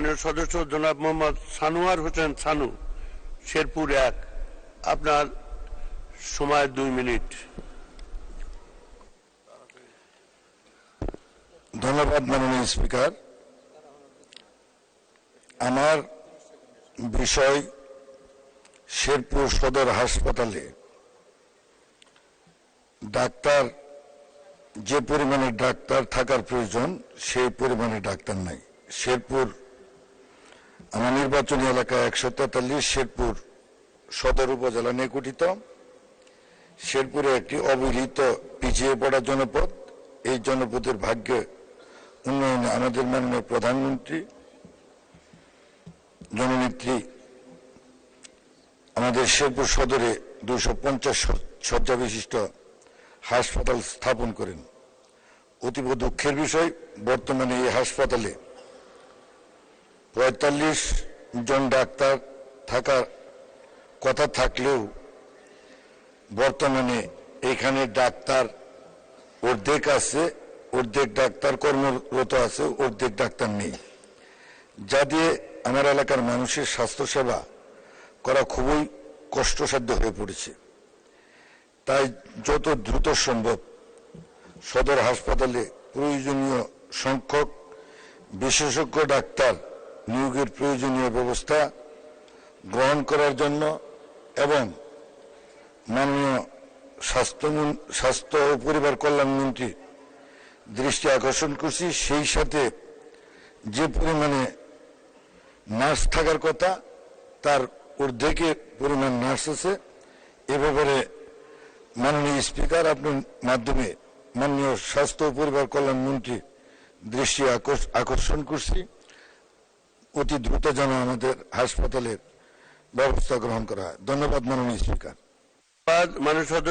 মাননীয় সদস্য জনাব মোহাম্মদ সানোয়ার হোসেন সানু, শেরপুর এক। আপনার সময় দুই মিনিট। ধন্যবাদ মাননীয় স্পিকার। আমার বিষয় শেরপুর সদর হাসপাতালে। ডাক্তার, যে পরিমাণে ডাক্তার থাকার প্রয়োজন, সেই পরিমাণে ডাক্তার নাই। শেরপুর আমার নির্বাচনী এলাকা একশো তেতাল্লিশ শেরপুর সদর উপজেলা গঠিত। শেরপুরে একটি অবহেলিত পিছিয়ে পড়া জনপদ। এই জনপদের ভাগ্যে উন্নয়নে আমাদের মাননীয় প্রধানমন্ত্রী, জননেত্রী আমাদের শেরপুর সদরে দুশো পঞ্চাশ শয্যা বিশিষ্ট হাসপাতাল স্থাপন করেন। অতীব দুঃখের বিষয়, বর্তমানে এই হাসপাতালে পঁয়তাল্লিশ জন ডাক্তার থাকার কথা থাকলেও বর্তমানে এখানে ডাক্তার অর্ধেক আছে, অর্ধেক ডাক্তার কর্মরত আছে, অর্ধেক ডাক্তার নেই। যা দিয়ে আমার এলাকার মানুষের স্বাস্থ্যসেবা করা খুবই কষ্টসাধ্য হয়ে পড়েছে। তাই যত দ্রুত সম্ভব সদর হাসপাতালে প্রয়োজনীয় সংখ্যক বিশেষজ্ঞ ডাক্তার নিয়োগের প্রয়োজনীয় ব্যবস্থা গ্রহণ করার জন্য এবং মাননীয় স্বাস্থ্যমন স্বাস্থ্য ও পরিবার কল্যাণ মন্ত্রী দৃষ্টি আকর্ষণ করছি। সেই সাথে যে পরিমাণে নার্স থাকার কথা, তার অর্ধেকের পরিমাণ নার্স আছে। এ ব্যাপারে মাননীয় স্পিকার, আপনার মাধ্যমে মাননীয় স্বাস্থ্য ও পরিবার কল্যাণ মন্ত্রী দৃষ্টি আকর্ষ- আকর্ষণ করছি। অতি দ্রুত যেন আমাদের হাসপাতালের ব্যবস্থা গ্রহণ করা হয়। ধন্যবাদ মাননীয় স্পিকার। সদস্য।